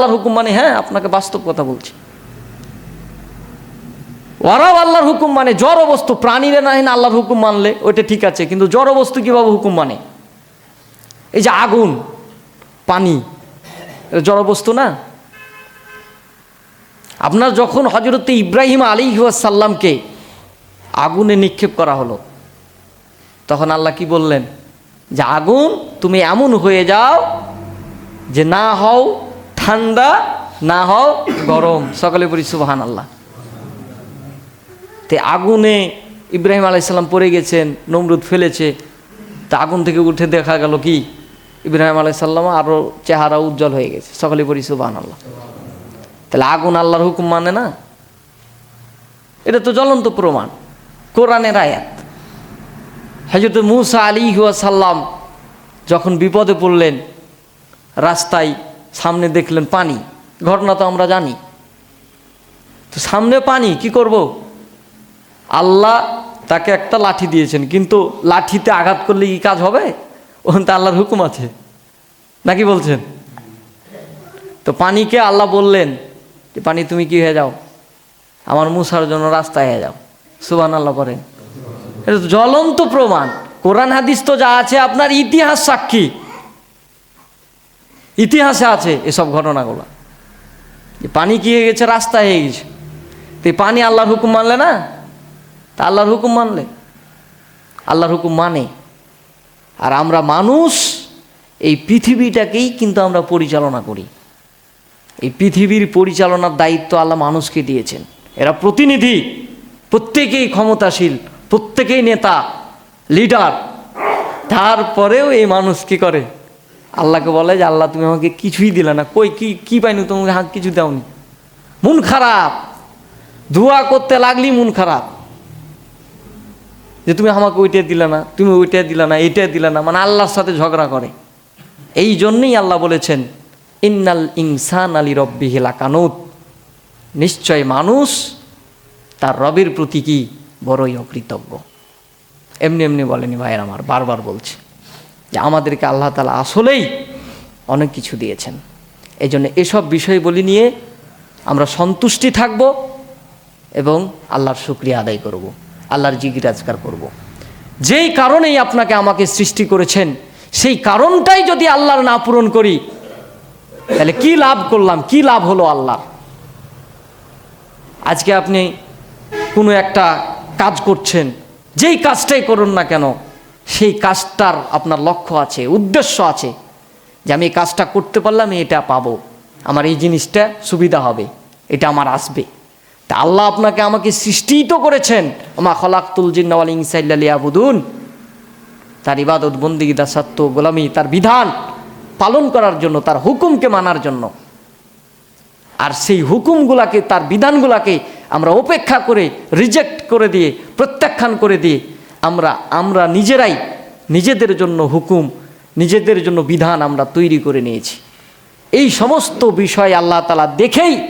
আল্লাহর হুকুম মানে হ্যাঁ আপনাকে বাস্তব কথা বলছি। ওরাও আল্লাহর হুকুম মানে জড় বস্তু প্রাণীরা না না আল্লাহর হুকুম মানলে, ওইটা ঠিক আছে, কিন্তু জড় বস্তু কীভাবে হুকুম মানে? এই যে আগুন, পানি জড় বস্তু না? আপনার যখন হজরত ইব্রাহিম আলী সাল্লামকে আগুনে নিক্ষেপ করা হলো, তখন আল্লাহ কি বললেন? যে আগুন, তুমি এমন হয়ে যাও যে না হও ঠান্ডা না হও, গরম। সকালে পড়ি সুবাহান আল্লাহ তে আগুনে ইব্রাহিম আলাইসাল্লাম পড়ে গেছেন, নমরুদ ফেলেছে। তা আগুন থেকে উঠে দেখা গেল কি? ইব্রাহিম আলাইসাল্লাম আরও চেহারা উজ্জ্বল হয়ে গেছে। সকালে পড়ি সুবাহান আল্লাহ তাহলে আগুন আল্লাহর হুকুম মানে না? এটা তো জ্বলন্ত প্রমাণ। কোরআনের আয়াত। হজরত মুসা আলী সাল্লাম যখন বিপদে পড়লেন রাস্তায় সামনে দেখলেন পানি। ঘটনা তো আমরা জানি। তো সামনে পানি, কি করব? আল্লাহ তাকে একটা লাঠি দিয়েছেন, কিন্তু লাঠিতে আঘাত করলে কি কাজ হবে? ওখান তো আল্লাহর হুকুম আছে। নাকি বলছেন? তো পানিকে আল্লাহ বললেন যে, পানি, তুমি কি হয়ে যাও? আমার মুসার জন্য রাস্তায় হয়ে যাও। সুবান আল্লাহ করেন জ্বলন্ত প্রমাণ। কোরআন হাদিস তো যা আছে, আপনার ইতিহাস সাক্ষী। ইতিহাসে আছে এসব ঘটনাগুলো। যে পানি কি হয়ে গেছে? রাস্তায় হয়ে গেছে। তো পানি আল্লাহর হুকুম মানলে না? তা আল্লাহর হুকুম মানলে। আল্লাহর হুকুম মানে। আর আমরা মানুষ, এই পৃথিবীটাকেই কিন্তু আমরা পরিচালনা করি। এই পৃথিবীর পরিচালনার দায়িত্ব আল্লাহ মানুষকে দিয়েছেন। এরা প্রতিনিধি, প্রত্যেকেই ক্ষমতাশীল, প্রত্যেকেই নেতা, লিডার। তারপরেও এই মানুষ কি করে? আল্লাহকে বলে যে, আল্লাহ, তুমি আমাকে কিছুই দিলে না। কই, কি কি পাইনি তোমাকে হাত কিছু দাওনি। মন খারাপ। দোয়া করতে লাগলি মন খারাপ। যে, তুমি আমাকে ওইটা দিলে না, তুমি ওইটা দিলে না এইটা দিলে না। মানে আল্লাহর সাথে ঝগড়া করে। এই জন্যই আল্লাহ বলেছেন, ইন্নাল ইনসান আলী রব্বি হেলা কানুত নিশ্চয় মানুষ তার রবের প্রতি কি? বড়ই অকৃতজ্ঞ। এমনি এমনি বলেনি ভাইয়ের আমার, বারবার বলছে। যে আমাদেরকে আল্লাহ তালা আসলেই অনেক কিছু দিয়েছেন এই জন্য এসব বিষয়বলি নিয়ে আমরা সন্তুষ্টি থাকব এবং আল্লাহর শুক্রিয়া আদায় করব। আল্লাহর জিগিরাজগার করব। যেই কারণেই আপনাকে আমাকে সৃষ্টি করেছেন, সেই কারণটাই যদি আল্লাহর না পূরণ করি, তাহলে কি লাভ করলাম, কি লাভ হলো আল্লাহর আজকে আপনি কোনো একটা কাজ করছেন, যেই কাজটাই করুন না কেন সেই কাজটার আপনার লক্ষ্য আছে, উদ্দেশ্য আছে যে আমি এই কাজটা করতে পারলাম এটা পাবো। আমার এই জিনিসটা সুবিধা হবে, এটা আমার আসবে। তা আল্লাহ আপনাকে আমাকে সৃষ্টিই তো করেছেন। আমা খলাকুল জিন্নাওয়াল ইনসাইল্লা আবুদুন তার ইবাদত বন্দিগি তার সত্য, গোলামি, তার বিধান পালন করার জন্য, তার হুকুমকে মানার জন্য। আর সেই হুকুমগুলাকে, তার বিধানগুলাকে আমরা উপেক্ষা করে, রিজেক্ট করে দিয়ে, প্রত্যাখ্যান করে দিয়ে, আমরা আমরা নিজেরাই নিজেদের জন্য হুকুম, নিজেদের জন্য বিধান আমরা তৈরি করে নিয়েছি। এই সমস্ত বিষয় আল্লাহ তালা দেখেই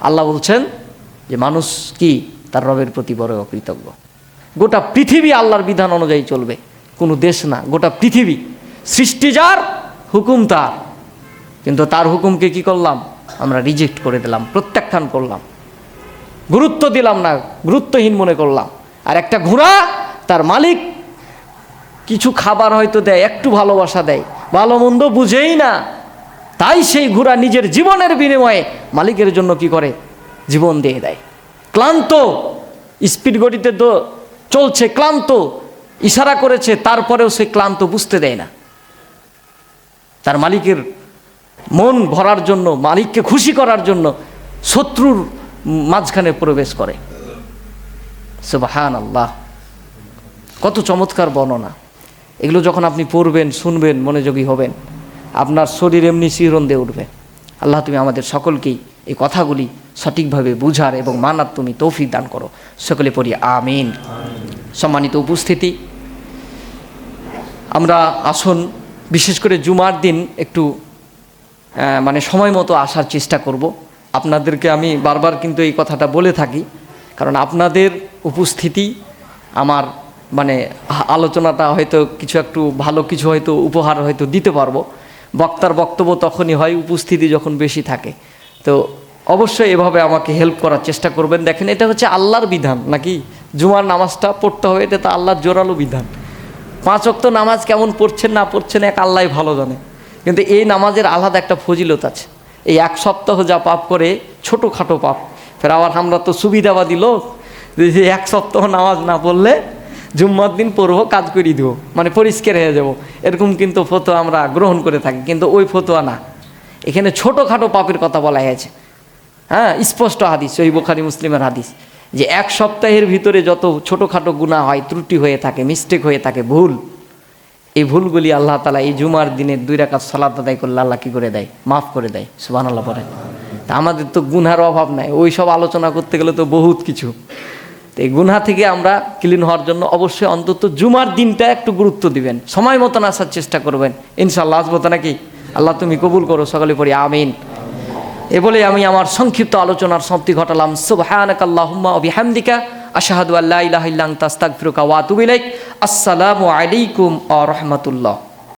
আল্লাহ বলছেন যে মানুষ কি? তার রবের প্রতি বড় অকৃতজ্ঞ। গোটা পৃথিবী আল্লাহর বিধান অনুযায়ী চলবে। কোনো দেশ না, গোটা পৃথিবী। সৃষ্টি যার, হুকুম তার। কিন্তু তার হুকুমকে কি করলাম? আমরা রিজেক্ট করে দিলাম, প্রত্যাখ্যান করলাম। গুরুত্ব দিলাম না, গুরুত্বহীন মনে করলাম। আর একটা ঘোড়া তার মালিক কিছু খাবার হয়তো দেয়, একটু ভালোবাসা দেয়। ভালো মন্দ বুঝেই না। তাই সেই ঘোড়া নিজের জীবনের বিনিময়ে মালিকের জন্য কি করে? জীবন দিয়ে দেয়। ক্লান্ত, স্পিড গতিতে তো চলছে, ক্লান্ত, ইশারা করেছে, তারপরেও সে ক্লান্ত বুঝতে দেয় না। তার মালিকের মন ভরার জন্য, মালিককে খুশি করার জন্য শত্রুর মাঝখানে প্রবেশ করে। সুবাহান আল্লাহ কত চমৎকার বর্ণনা। এগুলো যখন আপনি পড়বেন, শুনবেন, মনোযোগী হবেন, আপনার শরীর এমনি শিহরণ দিয়ে উঠবে। আল্লাহ তুমি আমাদের সকলকেই এই কথাগুলি সঠিকভাবে বুঝার এবং মানার তুমি তৌফিক দান করো। সকলে পড়ি, আমিন। সম্মানিত উপস্থিতি, আমরা আসুন, বিশেষ করে জুমার দিন একটু মানে সময় মতো আসার চেষ্টা করব। আপনাদেরকে আমি বারবার কিন্তু এই কথাটা বলে থাকি, কারণ আপনাদের উপস্থিতি আমার মানে আলোচনাটা হয়তো কিছু একটু ভালো কিছু হয়তো উপহার হয়তো দিতে পারব। বক্তার বক্তব্য তখনই হয়, উপস্থিতি যখন বেশি থাকে। তো অবশ্যই এভাবে আমাকে হেল্প করার চেষ্টা করবেন। দেখেন, এটা হচ্ছে আল্লাহর বিধান। নাকি জুমার নামাজটা পড়তে হবে, এটা তো আল্লাহর জোরালো বিধান। পাঁচ অক্ত নামাজ কেমন পড়ছেন, না পড়ছেন, এক আল্লাহ ভালো জানে। কিন্তু এই নামাজের আলাদা একটা ফজিলত আছে। এই এক সপ্তাহ যা পাপ করে, ছোটোখাটো পাপ। ফের আবার আমরা তো সুবিধাবাদী লোক যে এক সপ্তাহ নামাজ না পড়লে জুম্মার দিন পড়ব কাজ করি দেবো মানে পরিষ্কার হয়ে যাব। এরকম কিন্তু ফতোয়া আমরা গ্রহণ করে থাকি, কিন্তু ওই ফতোয়া না। এখানে ছোটোখাটো পাপের কথা বলা হয়েছে। হ্যাঁ স্পষ্ট হাদিস ওই বোখারি, মুসলিমের হাদিস। যে এক সপ্তাহের ভিতরে যত ছোটোখাটো গুণা হয়, ত্রুটি হয়ে থাকে মিস্টেক হয়ে থাকে, ভুল, এই ভুলগুলি আল্লাহ তালা এই জুমার দিনের দুই রাকাত সালাত আদায় করলে আল্লাহ কী করে দেয়? মাফ করে দেয় সুবান আল্লাহ পরে তা আমাদের তো গুনহার অভাব নাই ওই সব আলোচনা করতে গেলে তো বহুত কিছু। এই গুনহা থেকে আমরা ক্লিন হওয়ার জন্য অবশ্যই অন্তত জুমার দিনটা একটু গুরুত্ব দিবেন। সময় মতন আসার চেষ্টা করবেন। ইনশাল্লাহ আসব তো নাকি? আল্লাহ তুমি কবুল করো, সকালে পড়ি, আমিন। এ বলে আমি আমার সংক্ষিপ্ত আলোচনার সমাপ্তি ঘটালাম। সুবহানাকাল্লাহুম্মা ওয়া বিহামদিকা, আশহাদু আল্লা ইলাহা ইল্লা আনতা, আস্তাগফিরুকা ওয়া আতুবু আসসালামু আলাইকুম ওয়া রাহমাতুল্লাহ।